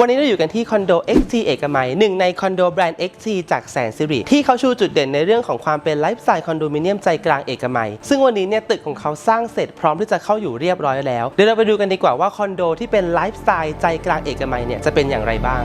วันนี้เราอยู่กันที่คอนโด XT เอกมัยหนึ่งในคอนโดแบรนด์ XT จากแสนสิริที่เขาชูจุดเด่นในเรื่องของความเป็นไลฟ์สไตล์คอนโดมิเนียมใจกลางเอกมัย ซึ่งวันนี้เนี่ยตึกของเขาสร้างเสร็จพร้อมที่จะเข้าอยู่เรียบร้อยแล้ว เดี๋ยวเราไปดูกันดีกว่าว่าคอนโดที่เป็นไลฟ์สไตล์ใจกลางเอกมัยเนี่ยจะเป็นอย่างไรบ้าง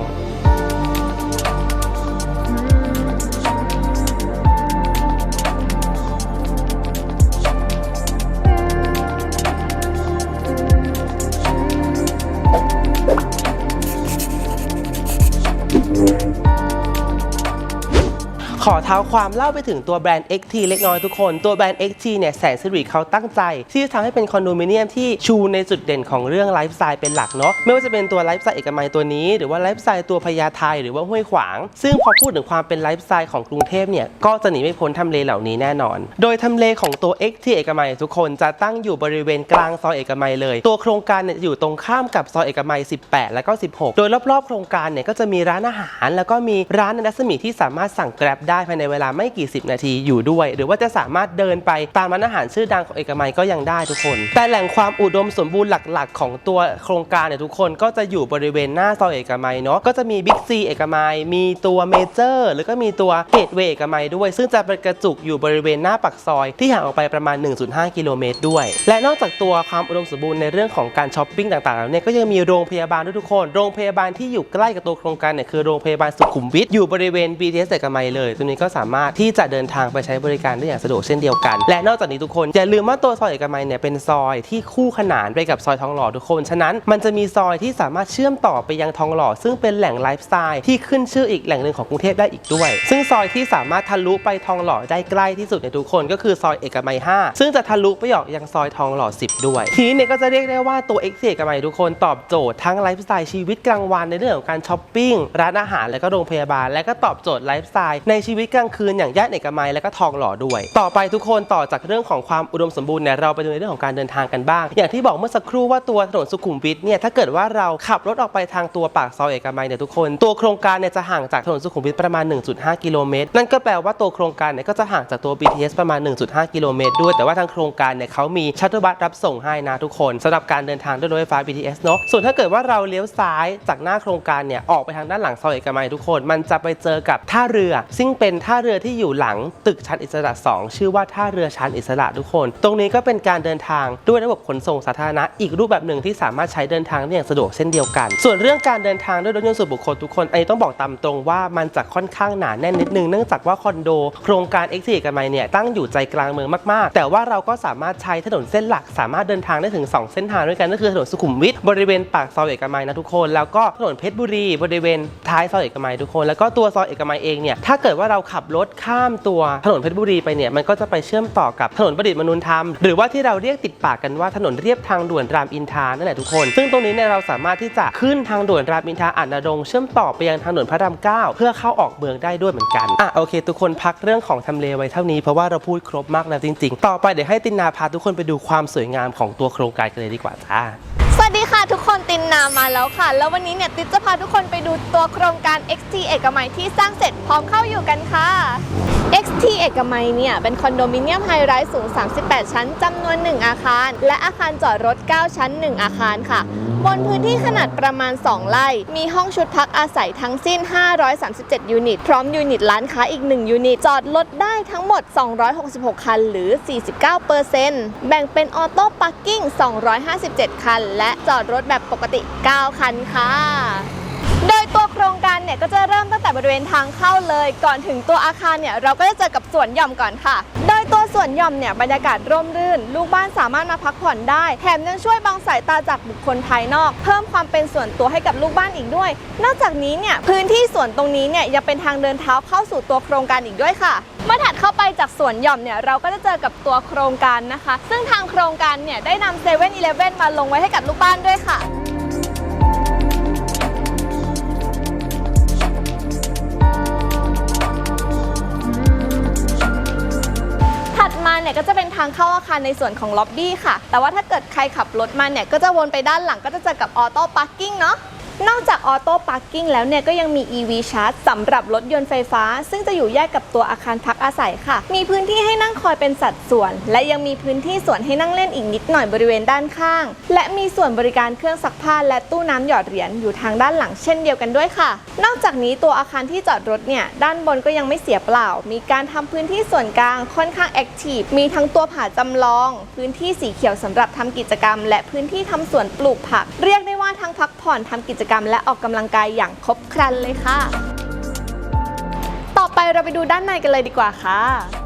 ขอเท้าความเล่าไปถึงตัวแบรนด์ XT เล็กน้อยทุกคน ตัวแบรนด์ XT เนี่ยแสนสิริเขาตั้งใจ ที่จะทำให้เป็นคอนโดมิเนียมที่ชูในจุดเด่นของเรื่องไลฟ์สไตล์เป็นหลักเนาะไม่ว่าจะเป็นตัวไลฟ์สไตล์เอกมัยตัวนี้ หรือว่าไลฟ์สไตล์ตัวพญาไทหรือว่าห้วยขวาง ซึ่งพอพูดถึงความเป็นไลฟ์สไตล์ของกรุงเทพเนี่ยก็จะหนีไม่พ้นทำเลเหล่านี้แน่นอน โดยทำเลของตัว XT เอกมัยทุกคนจะตั้งอยู่บริเวณกลางซอยเอกมัยเลย ตัวโครงการเนี่ยอยู่ตรงข้ามกับซอยเอกมัย 18 และก็ 16 โดยรอบๆ โครงการเนี่ยก็จะมีร้านอาหาร แล้วก็มีร้านในรัศมีที่สามารถสั่งแกร็บได้ภายในเวลาไม่กี่สิบนาทีอยู่ด้วย หรือว่าจะสามารถเดินไปตามร้านอาหารชื่อดังของเอกมัยก็ยังได้ทุกคน แต่แหล่งความอุดมสมบูรณ์หลัก ๆ ของตัวโครงการเนี่ยทุกคนก็จะอยู่บริเวณหน้าซอยเอกมัยเนาะก็จะมีบิ๊กซีเอกมัย มีตัวเมเจอร์หรือก็มีตัวเกตเวย์เอกมัยด้วย ซึ่งจะเป็นกระจุกอยู่บริเวณหน้าปากซอยที่ห่างออกไปประมาณ 1.5 กิโลเมตรด้วย และนอกจากตัวความอุดมสมบูรณ์ในเรื่องของการช้อปปิ้งต่างๆแล้วเนี่ยก็ยังมีโรงพยาบาลด้วยทุกคน โรงพยาบาลที่อยู่ใกล้กับตัวโครงการเนี่ยคือโรงพยาบาลสุขุมวิทอยู่บริเวณ BTS เอกมัยเลยตรงนี้ก็สามารถที่จะเดินทางไปใช้บริการได้อย่างสะดวกเช่นเดียวกัน และนอกจากนี้ทุกคนอย่าลืมว่าตัวซอยเอกมัยเนี่ยเป็นซอยที่คู่ขนานไปกับซอยทองหล่อทุกคน ฉะนั้นมันจะมีซอยที่สามารถเชื่อมต่อไปยังทองหล่อ ซึ่งเป็นแหล่งไลฟ์สไตล์ที่ขึ้นชื่ออีกแหล่งหนึ่งของกรุงเทพได้อีกด้วย ซึ่งซอยที่สามารถทะลุไปทองหล่อได้ใกล้ที่สุดในยทุกคนก็คือซอยเอกมัย 5 ซึ่งจะทะลุไปออกยังซอยทองหล่อ 10 ด้วย ทีนี้เนี่ยก็จะเรียกได้ว่าตัวเอกมัยทุกคนตอบโจทย์ทั้งไลฟ์สไตล์ชีวิตกลางวันในเรื่องของการช้อปปิ้งร้านอาหารและก็โรงพยาบาลและก็ตอบโจทย์ไลฟ์สไตล์ในชีีวิตกลางคืนอย่างย่านเอกมัยและก็ทองหล่อด้วย ต่อไปทุกคนต่อจากเรื่องของความอุดมสมบูรณ์เนี่ยเราไปดูในเรื่องของการเดินทางกันบ้าง อย่างที่บอกเมื่อสักครู่ว่าตัวถนนสุขุมวิทเนี่ยถ้าเกิดว่าเราขับรถออกไปทางตัวปากซอยเอกมัยเนี่ยทุกคน ตัวโครงการเนี่ยจะห่างจากถนนสุขุมวิทประมาณ 1.5 กิโลเมตรนั่นก็แปลว่าตัวโครงการเนี่ยก็จะห่างจากตัว BTS ประมาณ 1.5 กิโลเมตรด้วยแต่ว่าทางโครงการเนี่ยเขามีชัตเตอร์บัสรับส่งให้นะทุกคนสำหรับการเดินทางด้วยรถไฟฟ้า BTS เนอะส่วนถ้าเกิดว่าเราเลี้ยวซ้ายจากหน้าโครงการเนี่ยออกไปทางด้านหลังซอยเอกมัยทุกคน มันจะไปเจอกับท่าเรือซึ่งเป็นท่าเรือที่อยู่หลังตึกชั้นอิสระ 2 ชื่อว่าท่าเรือชั้นอิสระทุกคน ตรงนี้ก็เป็นการเดินทางด้วยระบบขนส่งสาธารณะอีกรูปแบบหนึ่งที่สามารถใช้เดินทางได้อย่างสะดวกเช่นเดียวกัน ส่วนเรื่องการเดินทางด้วยรถยนต์ส่วนบุคคลทุกคนอันนี้ต้องบอกตามตรงว่ามันจะค่อนข้างหนาแน่นนิดนึงเนื่องจากว่าคอนโด โครงการ X 4 กันไมเนี่ยตั้งอยู่ใจกลางเมืองมากๆ แต่ว่าเราก็สามารถใช้ถนนเส้นหลัก สามารถเดินทางได้ถึง 2 เส้นทางด้วยกันก็คือถนนสุขุมวิทบริเวณปากซอยเอกมัยนะทุกคน แล้วก็ถนนเพชรบุรี บริเวณท้ายซอยเอกมัยทุกคน แล้วก็ตัวซอยเอกมัยเองเนี่ยถ้าเกิดว่าเราขับรถข้ามตัวถนนเพชรบุรีไปเนี่ยมันก็จะไปเชื่อมต่อกับถนนประดิษฐ์มนุนธรรม หรือว่าที่เราเรียกติดปากกันว่าถนนเรียบทางด่วนรามอินทรานั่นแหละทุกคน ซึ่งตรงนี้เนี่ยเราสามารถที่จะขึ้นทางด่วนรามอินทราอ่านรงค์เชื่อมต่อไปยังทางด่วนพระรามเก้าเพื่อเข้าออกเมืองได้ด้วยเหมือนกันอะโอเค ทุกคนพักเรื่องของทำเลไว้เท่านี้เพราะว่าเราพูดครบมากแล้วจริง ๆ ต่อไปเดี๋ยวให้ตินนาพาทุกคนไปดูความสวยงามของตัวโครงการกันเลยดีกว่าจ้า วัสดีค่ะทุกคนตินนามาแล้วค่ะ แล้ววันนี้เนี่ยติ๊จะพาทุกคนไปดูตัวโครงการ XT เอกมัยที่สร้างเสร็จพร้อมเข้าอยู่กันค่ะ XT เอกมัยเนี่ยเป็นคอนโดมิเนียมไฮไรส์สูง 38 ชั้นจำนวน 1 อาคาร และอาคารจอดรถ 9 ชั้น 1 อาคารค่ะ บนพื้นที่ขนาดประมาณ 2 ไร่ มีห้องชุดพักอาศัยทั้งสิ้น 537 ยูนิต พร้อมยูนิตร้านค้าอีก 1 ยูนิต จอดรถได้ทั้งหมด 266 คัน หรือ 49%แบ่งเป็นออโต้พาร์กิ้ง 257 คัน และจอดรถแบบปกติ 9 คันค่ะ โดยตัวโครงการเนี่ยก็จะเริ่มตั้งแต่บริเวณทางเข้าเลย ก่อนถึงตัวอาคารเนี่ยเราก็จะเจอกับสวนหย่อมก่อนค่ะ โดย ตัวสวนหย่อมเนี่ยบรรยากาศร่มรื่น ลูกบ้านสามารถมาพักผ่อนได้ แถมยังช่วยบังสายตาจากบุคคลภายนอก เพิ่มความเป็นส่วนตัวให้กับลูกบ้านอีกด้วย นอกจากนี้เนี่ยพื้นที่สวนตรงนี้เนี่ยยังเป็นทางเดินเท้าเข้าสู่ตัวโครงการอีกด้วยค่ะเมื่อถัดเข้าไปจากสวนหย่อมเนี่ยเราก็จะเจอกับตัวโครงการนะคะ ซึ่งทางโครงการเนี่ยได้นำเซเว่นอีเลฟเว่นมาลงไว้ให้กับลูกบ้านด้วยค่ะ มาเนี่ยก็จะเป็นทางเข้าอาคารในส่วนของล็อบบี้ค่ะ แต่ว่าถ้าเกิดใครขับรถมาเนี่ยก็จะวนไปด้านหลังก็จะเจอกับออโต้พาร์กิ้งเนาะ นอกจากออโต้พาร์กิ้งแล้วเนี่ยก็ยังมี EV Charge สำหรับรถยนต์ไฟฟ้า ซึ่งจะอยู่แยกกับตัวอาคารพักอาศัยค่ะ มีพื้นที่ให้นั่งคอยเป็นสัดส่วน และยังมีพื้นที่ส่วนให้นั่งเล่นอีกนิดหน่อยบริเวณด้านข้าง และมีส่วนบริการเครื่องซักผ้าและตู้น้ำหยอดเหรียญอยู่ทางด้านหลังเช่นเดียวกันด้วยค่ะ นอกจากนี้ตัวอาคารที่จอดรถเนี่ยด้านบนก็ยังไม่เสียเปล่า มีการทำพื้นที่ส่วนกลางค่อนข้างแอคทีฟมีทั้งตัวผาจำลอง พื้นที่สีเขียวสำหรับทำกิจกรรม และพื้นที่ทำสวนปลูกผัก เรียกได้าทั้งพักผ่อนทำกิจกรรมและออกกำลังกายอย่างครบครันเลยค่ะ ต่อไปเราไปดูด้านในกันเลยดีกว่าค่ะ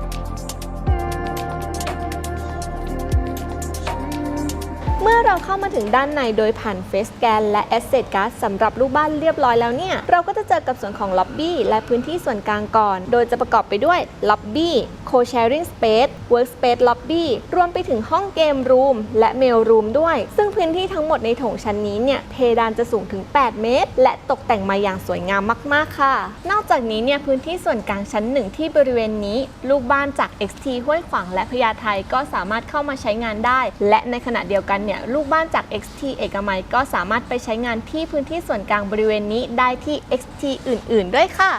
เมื่อเราเข้ามาถึงด้านในโดยผ่านเฟสแกนและ Asset Card สำหรับลูกบ้านเรียบร้อยแล้วเนี่ย เราก็จะเจอกับส่วนของล็อบบี้และพื้นที่ส่วนกลางก่อน โดยจะประกอบไปด้วยล็อบบี้ Co-sharing Space Workspace Lobby รวมไปถึงห้องเกมรูมและเมลรูมด้วย ซึ่งพื้นที่ทั้งหมดในโถงชั้นนี้เนี่ยเพดานจะสูงถึง 8 เมตร และตกแต่งมาอย่างสวยงามมากๆค่ะ นอกจากนี้เนี่ยพื้นที่ส่วนกลางชั้นหนึ่งที่บริเวณนี้ ลูกบ้านจาก XT ห้วยขวางและพญาไทก็สามารถเข้ามาใช้งานได้ และในขณะเดียวกันเนี่ยลูกบ้านจาก XT เอกมัยก็สามารถไปใช้งานที่พื้นที่ส่วนกลางบริเวณนี้ได้ที่ XT อื่น ๆ ด้วยค่ะ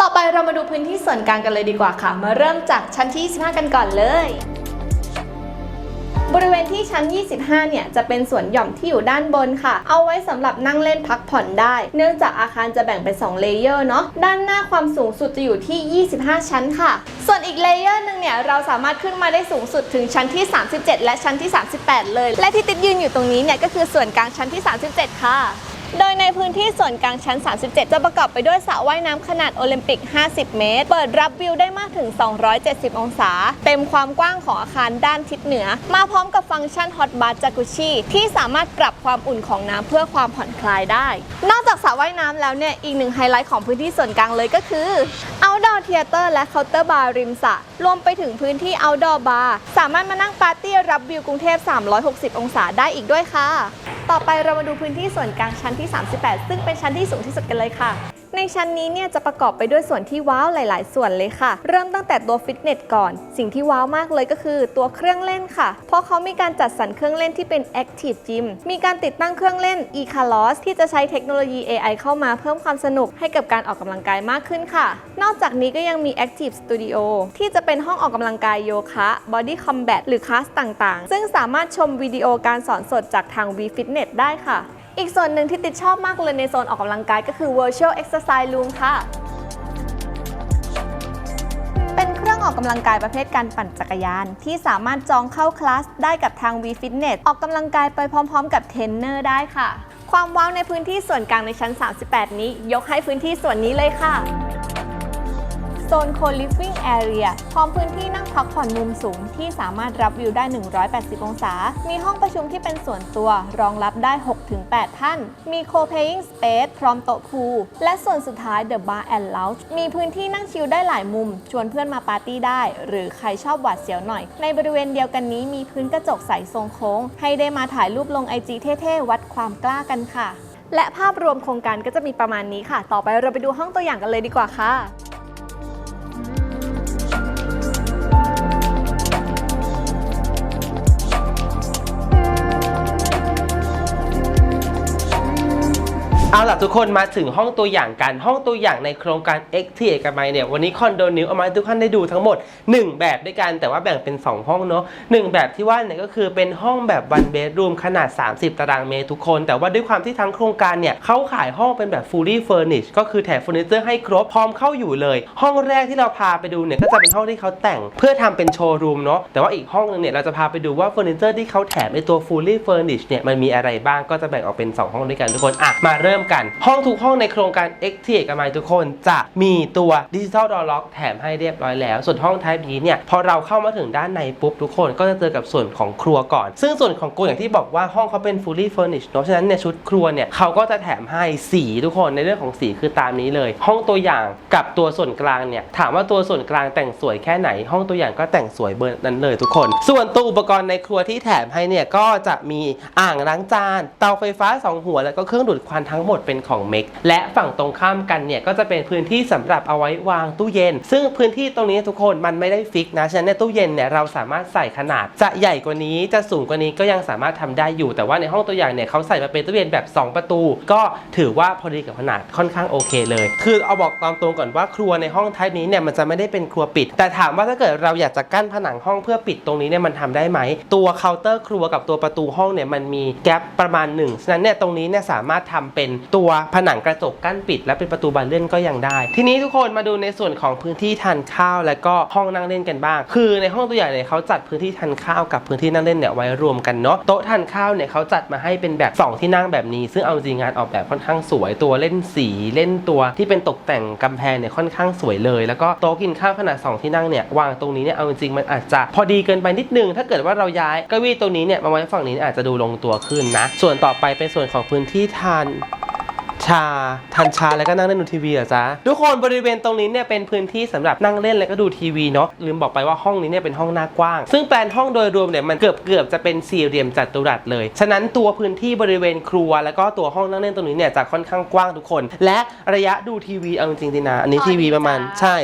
ต่อไปเรามาดูพื้นที่ส่วนกลางกันเลยดีกว่าค่ะ มาเริ่มจากชั้นที่ 15 กันก่อนเลย บริเวณที่ชั้น 25 เนี่ยจะเป็นสวนหย่อมที่อยู่ด้านบนค่ะ เอาไว้สำหรับนั่งเล่นพักผ่อนได้ เนื่องจากอาคารจะแบ่งเป็น 2 เลเยอร์เนาะ ด้านหน้าความสูงสุดจะอยู่ที่ 25 ชั้นค่ะ ส่วนอีกเลเยอร์หนึ่งเนี่ยเราสามารถขึ้นมาได้สูงสุดถึงชั้นที่ 37 และชั้นที่ 38 เลย และที่ติดยืนอยู่ตรงนี้เนี่ยก็คือส่วนกลางชั้นที่ 37 ค่ะ โดยในพื้นที่ส่วนกลางชั้น 37 จะประกอบไปด้วยสระว่ายน้ำขนาดโอลิมปิก 50 เมตร เปิดรับวิวได้มากถึง 270 องศา เต็มความกว้างของอาคารด้านทิศเหนือ มาพร้อมกับฟังก์ชันฮอตบ t จากุชิที่สามารถปรับความอุ่นของน้ำเพื่อความผ่อนคลายได้ นอกจากสระว่ายน้ำแล้วเนี่ย อีกหนึ่งไฮไลท์ของพื้นที่ส่วนกลางเลยก็คือ outdoor theater และ counter bar ริมสระรวมไปถึงพื้นที่ outdoor bar สามารถมานั่งปาร์ตี้รับวิวกรุงเทพ 360 องศาได้อีกด้วยค่ะ ต่อไปเรามาดูพื้นที่ส่วนกลางชั้นที่ 38 ซึ่งเป็นชั้นที่สูงที่สุดกันเลยค่ะ ในชั้นนี้เนี่ยจะประกอบไปด้วยส่วนที่ว้าวหลาย ๆ ส่วนเลยค่ะ เริ่มตั้งแต่ตัวฟิตเนสก่อน สิ่งที่ว้าวมากเลยก็คือตัวเครื่องเล่นค่ะ เพราะเขามีการจัดสรรเครื่องเล่นที่เป็น Active Gym มีการติดตั้งเครื่องเล่น e c a l o s ที่จะใช้เทคโนโลยี AI เข้ามาเพิ่มความสนุกให้กับการออกกำลังกายมากขึ้นค่ะ นอกจากนี้ก็ยังมี Active Studio ที่จะเป็นห้องออกกำลังกายโยคะ Body Combat หรือคลาสต่าง ๆ ซึ่งสามารถชมวิดีโอการสอนสดจากทาง V Fitness ได้ค่ะ อีกส่วนหนึ่งที่ติดชอบมากเลยในโซนออกกำลังกายก็คือ Virtual Exercise Room ค่ะ เป็นเครื่องออกกำลังกายประเภทการปั่นจักรยาน ที่สามารถจองเข้าคลาสได้กับทาง V Fitness ออกกำลังกายไปพร้อม ๆ กับเทรนเนอร์ได้ค่ะ ความว้าวในพื้นที่ส่วนกลางในชั้น 38 นี้ ยกให้พื้นที่ส่วนนี้เลยค่ะ ซน co-living area พร้อมพื้นที่นั่งพักผ่อนมุมสูงที่สามารถรับวิวได้ 180 องศา มีห้องประชุมที่เป็นส่วนตัว รองรับได้ 6-8 ท่าน มี co-paying space พร้อมโต๊ะพูลและส่วนสุดท้าย the bar and lounge มีพื้นที่นั่งชิลได้หลายมุม ชวนเพื่อนมาปาร์ตี้ได้ หรือใครชอบหวาดเสียวหน่อย ในบริเวณเดียวกันนี้มีพื้นกระจกใสทรงโค้ง ให้ได้มาถ่ายรูปลง IG เท่ๆ วัดความกล้ากันค่ะ และภาพรวมโครงการก็จะมีประมาณนี้ค่ะ ต่อไปเราไปดูห้องตัวอย่างกันเลยดีกว่าค่ะ เอาล่ะทุกคนมาถึงห้องตัวอย่างกันห้องตัวอย่างในโครงการ X ที่เอกมัยเนี่ยวันนี้คอนโดนิวเอามาให้ทุกท่านได้ดูทั้งหมด 1 แบบด้วยกันแต่ว่าแบ่งเป็น 2 ห้องเนาะหนึ่งแบบที่ว่าเนี่ยก็คือเป็นห้องแบบ one bedroom ขนาด 30 ตารางเมตรทุกคน แต่ว่าด้วยความที่ทั้งโครงการเนี่ยเขาขายห้องเป็นแบบ fully furnished ก็คือแถมเฟอร์นิเจอร์ให้ครบพร้อมเข้าอยู่เลย ห้องแรกที่เราพาไปดูเนี่ยก็จะเป็นห้องที่เขาแต่งเพื่อทำเป็นโชว์รูมเนาะแต่ว่าอีกห้องนึงเนี่ยเราจะพาไปดูว่าเฟอร์นิเจอร์ที่เขาแถมในตัว fully furnished เนี่ยมันมีอะไรบ้างก็จะแบ่งออกเป็น 2 ห้องด้วยกันทุกคนอะมาเริ่มกัน ห้องทุกห้องในโครงการ X ที่เอกมัยทุกคนจะมีตัวดิจิ t a ลดอ r ล็อกแถมให้เรียบร้อยแล้ว ส่วนห้อง Type นี้เนี่ยพอเราเข้ามาถึงด้านในปุ๊บทุกคนก็จะเจอกับส่วนของครัวก่อน ซึ่งส่วนของครัวอย่างที่บอกว่าห้องเขาเป็น fully furnished เนอะฉะนั้นเนี่ยชุดครัวเนี่ยเขาก็จะแถมให้สีทุกคนในเรื่องของสีคือตามนี้เลย ห้องตัวอย่างกับตัวส่วนกลางเนี่ยถามว่าตัวส่วนกลางแต่งสวยแค่ไหน ห้องตัวอย่างก็แต่งสวยเบอร์นั้นเลยทุกคน ส่วนตัวอุปกรณ์ในครัวที่แถมให้เนี่ยก็จะมีอ่างล้างจาน เตาไฟฟ้าสองหัวแล้วก็เครื่องดูดควันทั้งหมดมดเป็นของเมกและฝั่งตรงข้ามกันเนี่ยก็จะเป็นพื้นที่สำหรับเอาไว้วางตู้เย็น ซึ่งพื้นที่ตรงนี้ทุกคนมันไม่ได้ฟิกนะฉะนั้นในตู้เย็นเนี่ยเราสามารถใส่ขนาด จะใหญ่กว่านี้จะสูงกว่านี้ก็ยังสามารถทำได้อยู่ แต่ว่าในห้องตัวอย่างเนี่ยเขาใส่มาเป็นตู้เย็นแบบ 2 ประตู ก็ถือว่าพอดีกับขนาดค่อนข้างโอเคเลย คือเอาบอกตามตรงก่อนว่าครัวในห้องไทป์นี้เนี่ยมันจะไม่ได้เป็นครัวปิด แต่ถามว่าถ้าเกิดเราอยากจะกั้นผนังห้องเพื่อปิดตรงนี้เนี่ยมันทำได้ไหม ตัวเคาน์เตอร์ครัวกับตัวประตูห้องเนี่ยมันมีแกลบประมาณหนึ่งฉะนั้นเนี่ยตรงนี้เนี่ยสามารถทำเป็นตัวผนังกระจกกั้นปิด และเป็นประตูบานเลื่อนก็ยังได้ ทีนี้ทุกคนมาดูในส่วนของพื้นที่ทานข้าว และก็ห้องนั่งเล่นกันบ้าง คือในห้องตัวอย่างเนี่ยเขาจัดพื้นที่ทานข้าวกับพื้นที่นั่งเล่นเนี่ยไว้รวมกันเนาะโต๊ะทานข้าวเนี่ยเขาจัดมาให้เป็นแบบสองที่นั่งแบบนี้ ซึ่งเอาจริงงานออกแบบค่อนข้างสวยตัวเล่นสีเล่นตัวที่เป็นตกแต่งกำแพงเนี่ยค่อนข้างสวยเลย แล้วก็โต๊ะกินข้าวขนาดสองที่นั่งเนี่ยวางตรงนี้เนี่ยเอาจริงมันอาจจะพอดีเกินไปนิดนึง ถ้าเกิดว่าเราย้ายเก้าอี้ตรงนี้เนี่ยมาไว้ฝั่งนี้อาจจะดูลงตัวขึ้นนะ ส่วนต่อไปเป็นส่วนของพื้นที่ทาน ชาทานชาแล้วก็นั่งเล่นดูทีวีเหรอจ๊ะทุกคนบริเวณตรงนี้เนี่ยเป็นพื้นที่สำหรับนั่งเล่นแล้วก็ดูทีวีเนาะลืมบอกไปว่าห้องนี้เนี่ยเป็นห้องหน้ากว้าง ซึ่งแปลนห้องโดยรวมเนี่ยมันเกือบเกือบจะเป็นสี่เหลี่ยมจัตุรัสเลย ฉะนั้นตัวพื้นที่บริเวณครัว แล้วก็ตัวห้องนั่งเล่นตรงนี้เนี่ยจะค่อนข้างกว้างทุกคน และระยะดูทีวีเอาจริงๆดินะอันนี้ทีวีประมาณพอดีจ้ะใช่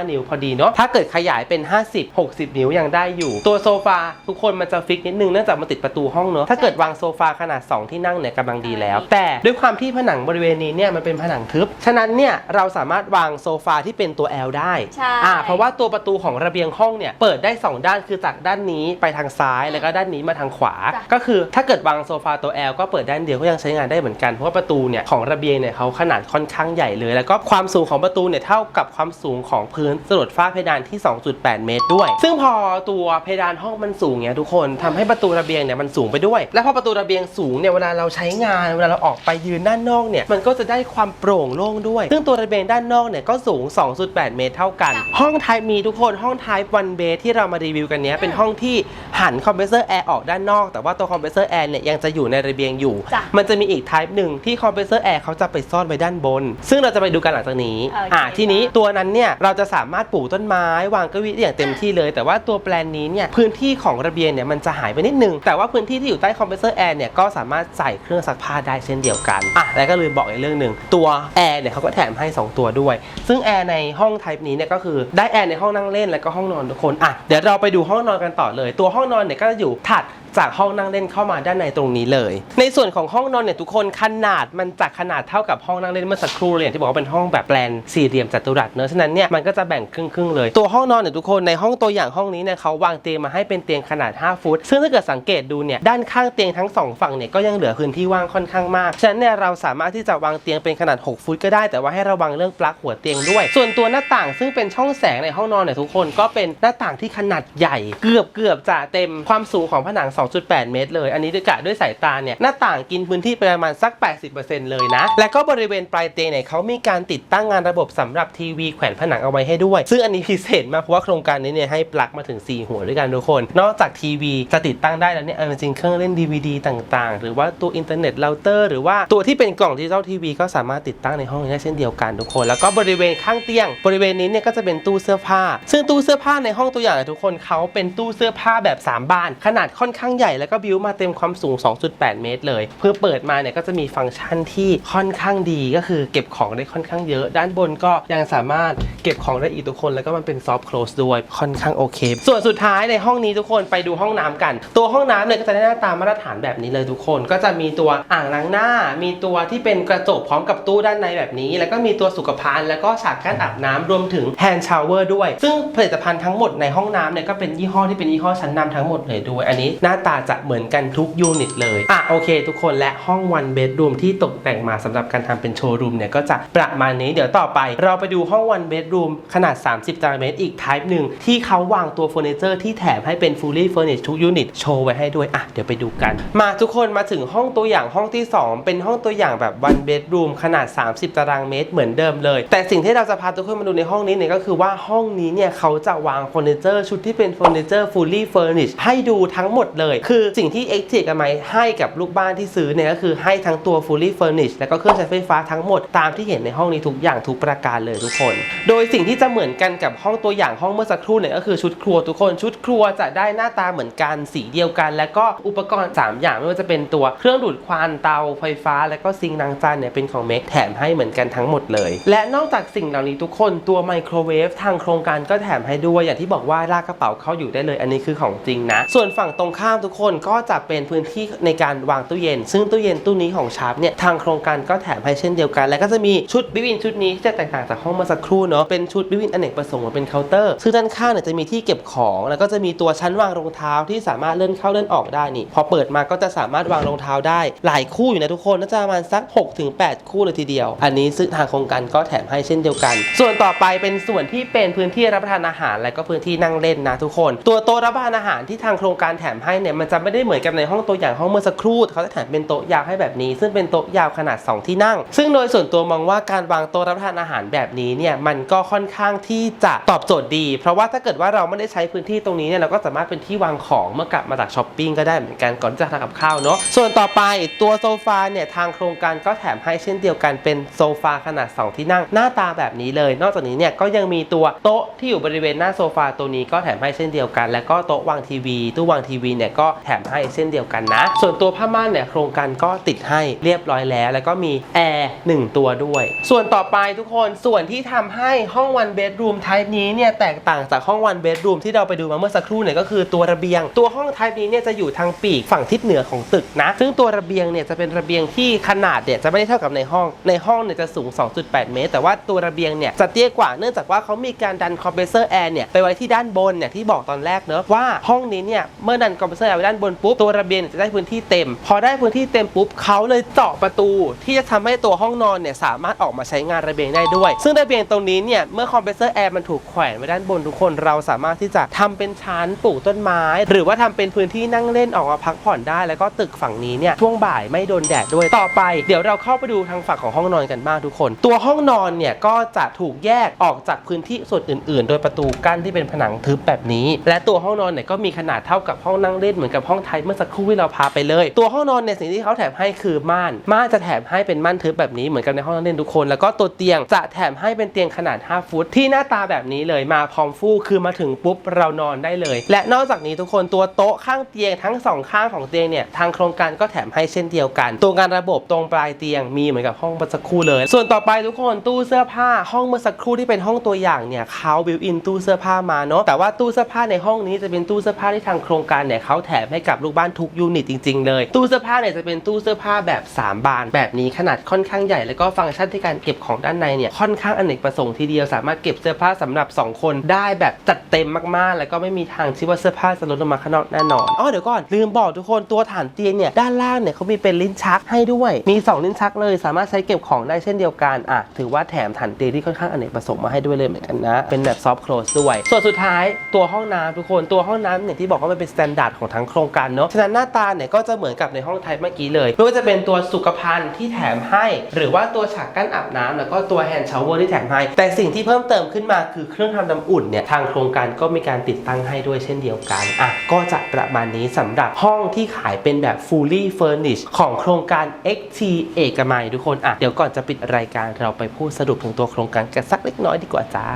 45 นิ้วพอดีเนาะถ้าเกิดขยายเป็น 50 60 นิ้วยังได้อยู่ ตัวโซฟาทุกคนมันจะฟิกนิดนึงเนื่องจากมันติดประตูห้องเนาะถ้าเกิดวางโซฟาขนาด 2 ที่นั่งเนี่ยกำลังดีแล้ว แต่ด้วยความที่ผนังบริเวณนี้เนี่ยมันเป็นผนังทึบ ฉะนั้นเนี่ยเราสามารถวางโซฟาที่เป็นตัว L ได้ใช่ อ่าเพราะว่าตัวประตูของระเบียงห้องเนี่ยเปิดได้ 2 ด้านคือจากด้านนี้ไปทางซ้ายแล้วก็ด้านนี้มาทางขวา จ้ะ ก็คือถ้าเกิดวางโซฟาตัว L ก็เปิดด้านเดียวก็ยังใช้งานได้เหมือนกันเพราะว่าประตูเนี่ยของระเบียงเนี่ยเขาขนาดค่อนข้างใหญ่เลย แล้วก็ความสูงของประตูเนี่ยเท่ากับความสูงของพื้นสลดฝ้าเพดานที่ 2.8 เมตรด้วย ซึ่งพอตัวเพดานห้องมันสูงเนี่ยทุกคนทำให้ประตูระเบียงเนี่ยมันสูงไปด้วย และพอประตูระเบียงสูงเนี่ยเวลาเราใช้งานเวลาเราออกไปยืนด้านนอกเนี่ยมันก็จะได้ความโปร่งโล่งด้วย ซึ่งตัวระเบียงด้านนอกเนี่ยก็สูง 2.8 เมตรเท่ากัน ห้องไทป์มีทุกคนห้องไทป์วันเบที่เรามารีวิวกันเนี้ยเป็นห้องที่หันคอมเพรสเซอร์แอร์ออกด้านนอก แต่ว่าตัวคอมเพรสเซอร์แอร์เนี่ยยังจะอยู่ในระเบียงอยู่ จ้ะ มันจะมีอีก type หนึ่งที่คอมเพรสเซอร์แอร์เขาจะไปซ่อนไว้ด้านบน ซึ่งเราจะไปดูกันหลังจากนี้ โอเคอ่าทีนี้ตัวนั้นเนี่ยเราจะสามารถปลูกต้นไม้วางเก้าอี้ได้อย่างเต็มที่เลย แต่ว่าตัวแปลนนี้เนี่ยพื้นที่ของระเบียงเนี่ยมันจะหายไปนิดนึง แต่ว่าพื้นที่ที่อยู่ใต้คอมเพรสเซอร์แอร์เนี่ยก็สามารถใส่เครื่องซักผ้าได้เช่นเดียวกันอะแล้วก็ลืมบอกอีกเรื่องหนึ่งตัวแอร์เนี่ยเขาก็แถมให้ 2 ตัวด้วย ซึ่งแอร์ในห้องไทป์นี้เนี่ยก็คือได้แอร์ในห้องนั่งเล่นแล้วก็ห้องนอนทุกคนอะเดี๋ยวเราไปดูห้องนอนกันต่อเลย ตัวห้องนอนเนี่ยก็จะอยู่ถัด จากห้องนั่งเล่นเข้ามาด้านในตรงนี้เลย ในส่วนของห้องนอนเนี่ยทุกคนขนาดมันจากขนาดเท่ากับห้องนั่งเล่นเมื่อสักครู่เลยที่บอกว่าเป็นห้องแบบแปลนสี่เหลี่ยมจัตุรัสเนอะฉะนั้นเนี่ยมันก็จะแบ่งครึ่งๆเลย ตัวห้องนอนเนี่ยทุกคนในห้องตัวอย่างห้องนี้เนี่ยเขาวางเตียงมาให้เป็นเตียงขนาด 5 ฟุต ซึ่งถ้าเกิดสังเกตดูเนี่ยด้านข้างเตียงทั้งสองฝั่งเนี่ยก็ยังเหลือพื้นที่ว่างค่อนข้างมาก ฉะนั้นเนี่ยเราสามารถที่จะวางเตียงเป็นขนาด 6 ฟุตก็ได้ แต่ว่าให้ระวังเรื่องปลั๊กหัวเตียงด้วย ส่วนตัวหน้าต่างซึ่งเป็นช่องแสงในห้องนอนเนี่ยทุกคนก็เป็นหน้าต่างที่ขนาดใหญ่ เกือบเกือบจะเต็มความสูงของผนัง2.8 เมตรเลย อันนี้ด้วยกะด้วยสายตาเนี่ยหน้าต่างกินพื้นที่ประมาณสัก 80%เลยนะ และก็บริเวณปลายเตียงเนี่ยเขามีการติดตั้งงานระบบสำหรับทีวีแขวนผนังเอาไว้ให้ด้วย ซึ่งอันนี้พิเศษมากเพราะว่าโครงการนี้เนี่ยให้ปลั๊กมาถึง 4 หัวด้วยกันทุกคน นอกจากทีวีจะติดตั้งได้แล้วเนี่ยอาจริงเครื่องเล่น DVD ต่างๆ หรือว่าตัวอินเทอร์เน็ตเราเตอร์หรือว่าตัวที่เป็นกล่องดิจิตอลทีวีก็สามารถติดตั้งในห้องได้เช่นเดียวกันทุกคน แล้วก็บริเวณข้างเตียง บริเวณนี้เนี่ยก็จะเป็นตู้เสื้อผ้า ซึ่งตู้เสื้อผ้าในห้องตัวอย่างทุกคนเขาเป็นตู้เสื้อผ้าแบบ 3 บาน ขนาดค่อนข้างใหญ่แล้วก็บิวมาเต็มความสูง 2.8 เมตร เลย เพื่อเปิดมาเนี่ยก็จะมีฟังก์ชันที่ค่อนข้างดีก็คือเก็บของได้ค่อนข้างเยอะ ด้านบนก็ยังสามารถเก็บของได้อีกทุกคน แล้วก็มันเป็นซอฟต์ close ด้วยค่อนข้างโอเค ส่วนสุดท้ายในห้องนี้ทุกคนไปดูห้องน้ำกัน ตัวห้องน้ำเนี่ยก็จะได้หน้าตามาตรฐานแบบนี้เลยทุกคน ก็จะมีตัวอ่างล้างหน้า มีตัวที่เป็นกระจกพร้อมกับตู้ด้านในแบบนี้ แล้วก็มีตัวสุขภัณฑ์แล้วก็ฉากกั้นอาบน้ำรวมถึงแฮนด์ชาวเวอร์ด้วย ซึ่งผลิตภัณฑ์ทั้งหมดในห้องน้ำเนี่ยก็เป็นยี่ห้อที่เป็นยี่ห้อชั้นนำทั้งหมดเลยด้วย อันนี้หน้าาตาจะเหมือนกันทุกยูนิตเลย อะโอเค ทุกคนและห้องวันเบดรูมที่ตกแต่งมาสำหรับการทำเป็นโชว์รูมเนี่ยก็จะประมาณนี้เดี๋ยวต่อไป เราไปดูห้องวันเบดรูมขนาด 30ตารางเมตรอีก type หนึ่งที่เขาวางตัวเฟอร์นิเจอร์ที่แถมให้เป็น fully furnished ทุกยูนิตโชว์ไว้ให้ด้วยอะเดี๋ยวไปดูกัน มาทุกคนมาถึงห้องตัวอย่างห้องที่ 2 เป็นห้องตัวอย่างแบบ one bedroom ขนาด 30 ตารางเมตรเหมือนเดิมเลย แต่สิ่งที่เราจะพาทุกคนมาดูในห้องนี้เนี่ยก็คือว่าห้องนี้เนี่ยเขาจะวางเฟอร์นิเจอร์ชุดที่เป็นเฟอร์นิเจอร์ fully furnished ให้ดูทั้งหมดเลเลย คือสิ่งที่ x t เอกมัยให้กับลูกบ้านที่ซื้อเนี่ยก็คือให้ทั้งตัว fully furnished แล้วก็เครื่องใช้ไฟฟ้าทั้งหมดตามที่เห็นในห้องนี้ทุกอย่างทุกประการเลยทุกคน โดยสิ่งที่จะเหมือนกันกับห้องตัวอย่างห้องเมื่อสักครู่เนี่ยก็คือชุดครัวทุกคนชุดครัวจะได้หน้าตาเหมือนกันสีเดียวกัน แล้วก็อุปกรณ์ 3 อย่างไม่ว่าจะเป็นตัวเครื่องดูดควันเตาไฟฟ้า แล้วก็ซิงค์ล้างจานเนี่ยเป็นของเมกแถมให้เหมือนกันทั้งหมดเลย และนอกจากสิ่งเหล่านี้ทุกคนตัวไมโครเวฟทางโครงการก็แถมให้ด้วยอย่างที่บอกว่าลากกระเป๋าเข้าอยู่ได้เลย อันนี้คือของจริงนะ ส่วนฝั่งตรงข้ามทุกคนก็จะเป็นพื้นที่ในการวางตู้เย็น ซึ่งตู้เย็นตู้นี้ของชาร์ปเนี่ยทางโครงการก็แถมให้เช่นเดียวกัน และก็จะมีชุดบิวินชุดนี้ที่จะแตกต่างจากห้องเมื่อสักครู่เนาะเป็นชุดบิวินอเนกประสงค์เหมือนเป็นเคาน์เตอร์ซึ่งด้านข้างเนี่ยจะมีที่เก็บของ แล้วก็จะมีตัวชั้นวางรองเท้าที่สามารถเลื่อนเข้าเลื่อนออกได้นี่พอเปิดมาก็จะสามารถวางรองเท้าได้ หลายคู่อยู่นะทุกคนน่าจะประมาณสัก 6-8 คู่เลยทีเดียว อันนี้ซึ่งทางโครงการก็แถมให้เช่นเดียวกัน ส่วนต่อไปเป็นส่วนที่เป็นพื้นที่รับประทานอาหาร และก็พื้นที่นั่งเล่นนะทุกคน ตัวโต๊ะรับประทานอาหารที่ทางโครงการแถมให้เนี่ยมันจะไม่ได้เหมือนกับในห้องตัวอย่างห้องเมื่อสักครู่เขาจะแถมเป็นโต๊ะยาวให้แบบนี้ ซึ่งเป็นโต๊ะยาวขนาด 2 ที่นั่ง ซึ่งโดยส่วนตัวมองว่าการวางโต๊ะรับประทานอาหารแบบนี้เนี่ยมันก็ค่อนข้างที่จะตอบโจทย์ดี เพราะว่าถ้าเกิดว่าเราไม่ได้ใช้พื้นที่ตรงนี้เนี่ยเราก็สามารถเป็นที่วางของเมื่อกลับมาจากช้อปปิ้งก็ได้เหมือนกันก่อนจะทานกับข้าวเนาะส่วนต่อไปตัวโซฟาเนี่ยทางโครงการก็แถมให้เช่นเดียวกันเป็นโซฟาขนาด 2 ที่นั่งหน้าตาแบบนี้เลย นอกจากนี้เนี่ยก็ยังมีตัวโต๊ะที่อยู่บริเวณหน้าโซฟาตัวนี้ก็แถมให้เช่นเดียวกัน แล้วก็โต๊ะวางทีวีตู้วางทีวีเนี่ยก็แถมให้เช่นเดียวกันนะ ส่วนตัวผ้าม่านเนี่ยโครงการก็ติดให้เรียบร้อยแล้ว แล้วก็มีแอร์หนึ่งตัวด้วย ส่วนต่อไปทุกคนส่วนที่ทำให้ห้องวันเบดรูมไทป์นี้เนี่ยแตกต่างจากห้องวันเบดรูมที่เราไปดูมาเมื่อสักครู่เนี่ยก็คือตัวระเบียง ตัวห้องไทป์นี้เนี่ยจะอยู่ทางปีกฝั่งทิศเหนือของตึกนะ ซึ่งตัวระเบียงเนี่ยจะเป็นระเบียงที่ขนาดเนี่ยจะไม่ได้เท่ากับในห้อง ในห้องเนี่ยจะสูง 2.8 เมตร แต่ว่าตัวระเบียงเนี่ยจะเตี้ยกว่าเนื่องจากว่าเขามีการดันคอมเพรสเซอร์แอร์เนี่ยไปไว้ที่ด้านบนเนี่ยที่บอกตอนแรกเนอะว่าห้องนี้เนี่ยเมื่อดันคอมเพรสเซอร์แอร์ไว้ด้านบนปุ๊บตัวระเบียงจะได้พื้นที่เต็ม พอได้พื้นที่เต็มปุ๊บเขาเลยเจาะประตู ที่จะทำให้ตัวห้องนอนเนี่ยสามารถออกมาใช้งานระเบียงได้ด้วย ซึ่งระเบียงตรงนี้เนี่ยเมื่อคอมเพรสเซอร์แอร์มันถูกแขวนไว้ด้านบนทุกคนเราสามารถที่จะทำเป็นชั้นปลูกต้นไม้ หรือว่าทำเป็นพื้นที่นั่งเล่นออกมาพักผ่อนได้ แล้วก็ตึกฝั่งนี้เนี่ยช่วงบ่ายไม่โดนแดดด้วยต่อไป เดี๋ยวเราเข้าไปดูทางฝั่งของห้องนอนกันบ้างทุกคน ตัวห้องนอนเนี่ยก็จะถูกแยกออกจากพื้นที่ส่วนอื่น ๆ โดยประตูกั้นที่เป็นผนังทึบแบบนี้ และตัวห้องนอนเนี่ยก็มีขนาดเท่ากับห้องนั่งเล่นเหมือนกับห้องไทยเมื่อสักครู่ที่เราพาไปเลย ตัวห้องนอนเนี่ยสิ่งที่เขาแถมให้คือม่านม่านจะแถมให้เป็นม่านทึบแบบนี้เหมือนกับในห้องนั่งเล่นทุกคน แล้วก็ตัวเตียงจะแถมให้เป็นเตียงขนาด 5 ฟุต ที่หน้าตาแบบนี้เลยมาพร้อมฟูกคือมาถึงปุ๊บเรานอนได้เลย และนอกจากนี้ทุกคนตัวโต๊ะข้างเตียงทั้งสองข้างของเตียงเนี่ยทางโครงการก็แถมให้เช่นเดียวกัน ตัวงานระบบตรงปลายเตียงมีเหมือนกับห้องเมื่อสักครู่เลย ส่วนต่อไปทุกคนตู้เสื้อผ้าห้องเมื่อสักครู่ที่เป็นห้องตัวอย่างเนี่ยเขาบิวอินตู้เสื้อผ้ามาเนาะแต่ว่าตู้เสื้อผ้าในห้องนี้จะเป็นตู้เสื้อผ้าที่ทางโครงการเนี่ยเขาแถมให้กับลูกบ้านทุกยูนิตจริง ๆ เลย ตู้เสื้อผ้าเนี่ยจะเป็นตู้เสื้อผ้าแบบ 3 บาน แบบนี้ขนาดค่อนข้างใหญ่ แล้วก็ฟังก์ชันที่การเก็บของด้านในเนี่ยค่อนข้างอเนกประสงค์ทีเดียวสามารถเก็บเสื้อผ้าสำหรับ 2 คนได้แบบจัดเต็มมากๆ แล้วก็ไม่มีทางที่ว่าเสื้อผ้าจะลดลงมาข้างนอกแน่นอนอ๋อเดี๋ยวก่อนลืมบอกทุกคนตัวฐานเตียงเนี่ยด้านล่างเนี่ยเขามีเป็นลิ้นชักให้ด้วย มี 2 ลิ้นชักเลย สามารถใช้เก็บของได้เช่นเดียวกันอะถือว่าแถมฐานเตียงที่ค่อนข้างอเนกประสงค์มาให้ด้วยเลยเหมือนกันนะเป็นแบบซอฟต์โคลสด้วยส่วนสุดท้ายตัวห้องน้ำทุกคนตัวห้องน้ำเนี่ยที่บอกว่ามันเป็นสแตนดาร์ดของทั้งโครงการเนาะ ฉะนั้นหน้าตาเนี่ยก็จะเหมือนกับในห้องไทยเมื่อกี้เลย ไม่ว่าจะเป็นตัวสุขภัณฑ์ที่แถมให้ หรือว่าตัวฉากกั้นอาบน้ำแล้วก็ตัวแฮนด์ชาวเวอร์ที่แถมให้ แต่สิ่งที่เพิ่มเติมขึ้นมาคือเครื่องทำน้ำอุ่นเนี่ยทางโครงการก็มีการติดตั้งให้ด้วยเช่นเดียวกัน อะก็จะประมาณนี้สำหรับห้องที่ขายเป็นแบบ fully furnished ของโครงการ XT เอกมัยทุกคน อะเดี๋ยวก่อนจะปิดรายการเราไปพูดสรุปถึงตัวโครงการกันสักเล็กน้อยดีกว่าจ้า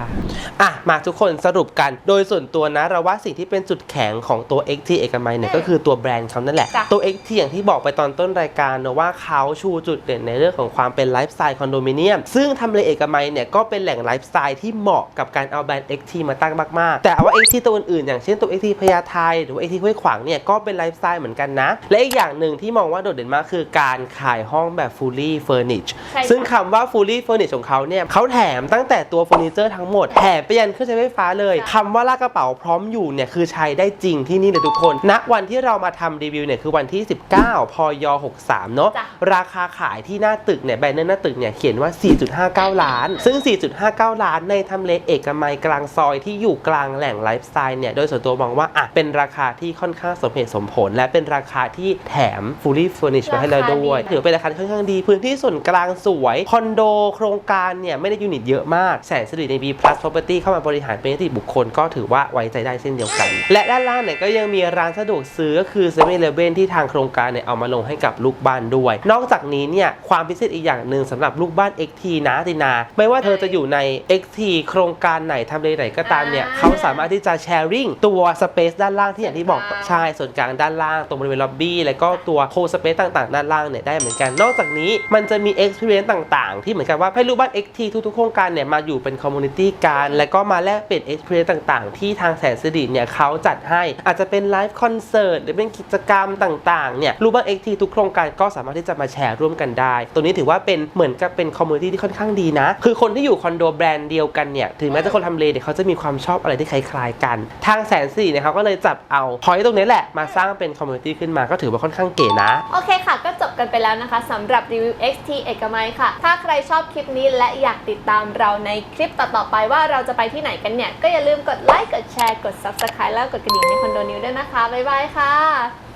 อะมาทุกคนสรุปกัน โดยส่วนตัวนะเราว่าสิ่งที่เป็นจุดแข็งของตัว XT เอกมัยเนี่ยอืมก็คือตัวแบรนด์เขานั่นแหละจ้ะตัว XT อย่างที่บอกไปตอนต้นรายการนะว่าเขาชูจุดเด่นในเรื่องของความเป็นไลฟ์สไตล์คอนโดมิเนียม ซึ่งทำเลเอกมัยเนี่ยก็เป็นแหล่งไลฟ์สไตล์ที่เหมาะกับการเอาแบรนด์ XT มาตั้งมากๆ แต่ว่า XT ตัวอื่นๆอย่างเช่นตัว XT พญาไทหรือว่า XT ห้วยขวางเนี่ยก็เป็นไลฟ์สไตล์เหมือนกันนะ และอีกอย่างหนึ่งที่มองว่าโดดเด่นมากคือการขายห้องแบบ fully furnished ใช่ค่ะซึ่งคำว่า fully furnished ของเขาเนี่ยเขาแถมตั้งแต่ตัวเฟอร์นิเจอร์ทั้งหมดแถมไปยันเครื่องใช้ไฟฟ้าเลยใช่คำว่าลากกระเป๋าพร้อมอยู่เนี่ยคือใช้ได้จริงที่นี่เลยทุกคนณวันที่เรามาทำรีวิวเนี่ยคือวันที่ 19 พย 63 เนาะจ้ะ ราคาขายที่หน้าตึกเนี่ยแบนเนอร์หน้าตึกเนี่ยเขียนว่า 4.59 ล้าน ซึ่ง 4.59 ล้านในทำเลเอกมัยกลางซอยที่อยู่กลางแหล่งไลฟ์สไตล์เนี่ยโดยส่วนตัวมองว่าอะเป็นราคาที่ค่อนข้างสมเหตุสมผล และเป็นราคาที่แถม fully furnished มาให้เราด้วยราคาดีถือเป็นราคาที่ค่อนข้างดี พื้นที่ส่วนกลางสวยคอนโดโครงการเนี่ยไม่ได้ยูนิตเยอะมากแสนสิริใน B plus property เข้ามาบริหารเป็นนิติบุคคลก็ถือว่าไว้ใจได้เช่นเดียวกัน และด้านล่างเนี่ยก็ยังมีร้านสสะดวกซื้อก็คือเซเว่นเลเว่นที่ทางโครงการเนี่ยเอามาลงให้กับลูกบ้านด้วย นอกจากนี้เนี่ยความพิเศษอีกอย่างหนึ่งสำหรับลูกบ้าน XT นะตินา ไม่ว่าเธอจะอยู่ใน XT โครงการไหนทำเลไหนก็ตามเนี่ยเขาสามารถที่จะแชร์ริ่งตัวสเปซด้านล่างที่อย่างที่บอกอ่าใช่ส่วนกลางด้านล่าง ตรงบริเวณล็อบบี้แล้วก็ตัวโคสเปซต่างๆ ด้านล่างเนี่ยได้เหมือนกัน นอกจากนี้มันจะมี experience ต่างๆ ที่เหมือนกันว่าให้ลูกบ้าน XT ทุกๆ โครงการเนี่ยมาอยู่เป็นคอมมูนิตี้กันแล้วก็มาแลกเปลี่ยน experience ต่างๆ ที่ทางแสนสิริเนี่ยเขาจัดให้อาจจะเป็นไลฟ์คอนอนเสิร์ตหรือเป็นกิจกรรมต่างๆเนี่ยลูกบ้าน XT ทุกโครงการก็สามารถที่จะมาแชร์ร่วมกันได้ ตัวนี้ถือว่าเป็นเหมือนกับเป็นคอมมูนิตี้ที่ค่อนข้างดีนะ คือคนที่อยู่คอนโดแบรนด์เดียวกันเนี่ยถึงแม้จะคนทำเลเนี่ยเขาจะมีความชอบอะไรที่คล้ายๆกัน ทางแสนสิริเนี่ยเขาก็เลยจับเอาพอยต์ตรงนี้แหละมาสร้างเป็นคอมมูนิตี้ขึ้นมาก็ถือว่าค่อนข้างเก๋นะ โอเคค่ะ ก็จบกันไปแล้วนะคะสำหรับรีวิว XT เอกมัยค่ะ ถ้าใครชอบคลิปนี้และอยากติดตามเราในคลิปต่อๆไปว่าเราจะไปที่ไหนกันเนี่ยก็อย่าลืมกดไลค์กดแชร์กด Subscribe แล้วกดกระดิ่งในคอนโดนิวด้วยนะคะบ๊ายบายค่ะ